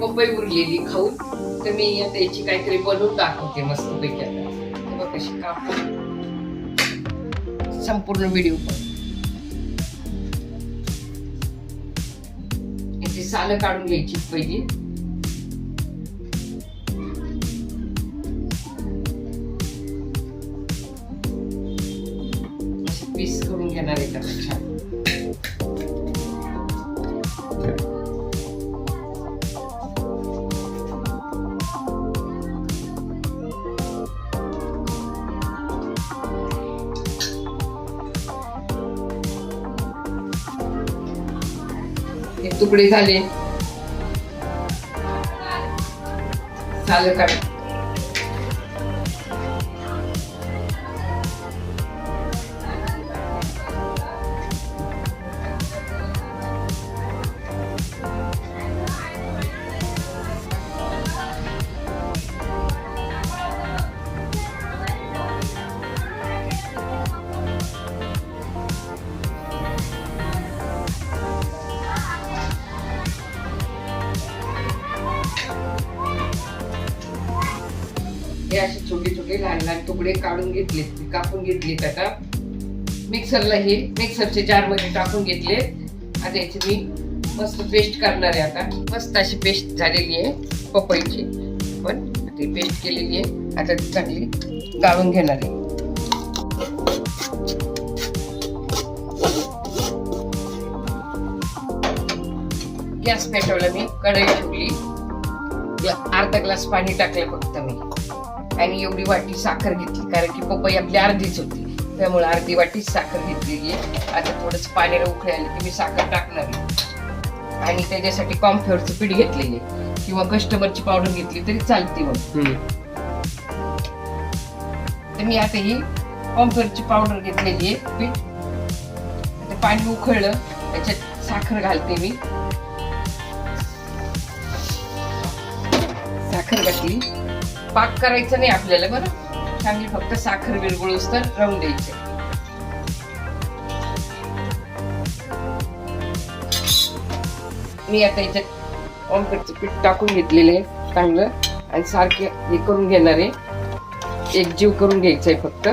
पपई उरलेली खाऊन तर मी आता याची काहीतरी बनवून दाखवते मस्त पैकी आता बघ कशी कापून संपूर्ण व्हिडिओ याची सालं काढून घ्यायची पहिली. पीस करून घेणार एका तुकडे झाले. झालं काय हे असे छोटे छोटे लहान लहान तुकडे काढून घेतले कापून घेतलेत आता मिक्सरला हे मिक्सरचे जारमध्ये टाकून घेतले. आता याची मी मस्त पेस्ट करणार आहे आता. मस्त अशी पेस्ट झालेली आहे पपईची. पण ती पेस्ट केलेली आहे. आता ती चांगली गाळून घेणार आहे. गॅस पेटवला मी. कढई ठेवली. अर्धा ग्लास पाणी टाकलं फक्त मी. आणि एवढी वाटी साखर घेतली कारण की पपई आपली अर्धीच होती. त्यामुळे अर्धी वाटी साखर घेतलेली आहे. आता थोडंच पाण्याला उकळी आली की मी साखर टाकणार आहे. आणि त्याच्यासाठी कॉम्फ्युअरचं पीठ घेतलेली किंवा कस्टमरची पावडर घेतली तरी चालते मग. तर मी आता ही कॉम्फ्युअरची पावडर घेतलेली आहे पीठ. आता पाणी उकळलं त्याच्यात साखर घालते मी. साखर घातली. पाक करायचा नाही आपल्याला बरं? चांगली फक्त साखर विरघळूस तर राहून द्यायचे. मी आता याच्यात ऑमकटचं पीठ टाकून घेतलेलं आहे चांगलं. आणि सारखे हे करून घेणार आहे. एक जीव करून घ्यायचा आहे फक्त.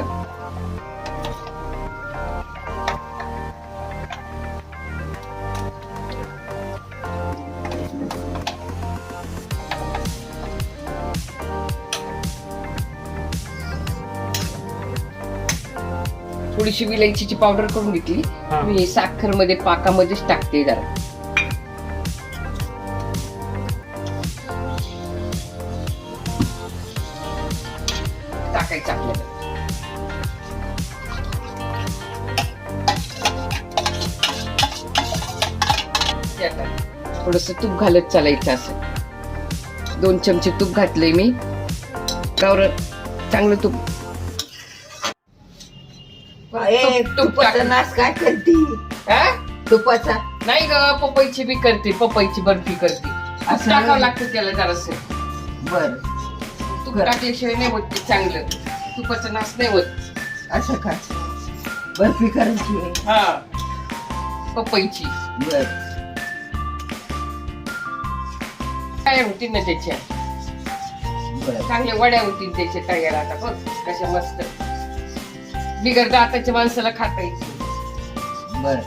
थोडीशी विलायचीची पावडर करून घेतली. हा. मी साखरमध्ये पाकामध्येच टाकते जरा. टाकायचं आपल्याला. थोडस तूप घालत चालायचं असं. दोन चमचे तूप घातलंय मी. गावर चांगलं तूप ए, तूप- तूप तुपाचा. नाश काय करती? हा? तुपाचा नाही ग पपईची बी करते पपईची बर्फी करते. असं असं टाकावं नाही. लागतं त्याला जरासं. बर. तूप कर. टाकल्याशिवाय नाही होत ते चांगलं. तुपाचा नाश नाही होत. असं का? बर्फी करायची आहे. हा. पपईची. बर. काय होतील ना त्याच्या? बर. चांगल्या वड्या होतील त्याच्या तयार आता बघ कशा मस्त. बिगर दाताच्या माणसाला खाता येईल बर.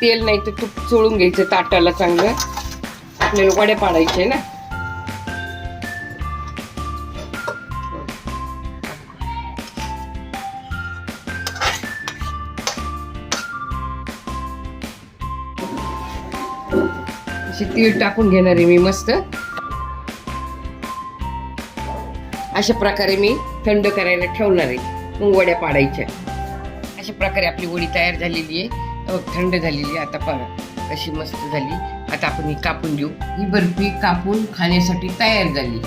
तेल नाही तर तूप चोळून घ्यायचं ताटाला चांगलं. आपल्याला वड्या पाडायचे ना. अशी तीळ टाकून घेणार आहे मी मस्त. अशा प्रकारे मी थंड करायला ठेवणार आहे मग वड्या पाडायच्या. अशा प्रकारे आपली वडी तयार झालेली आहे. थंड झालेली आहे. आता पहा कशी मस्त झाली. आता आपण ही कापून देऊ ही बर्फी कापून खाण्यासाठी तयार झाली.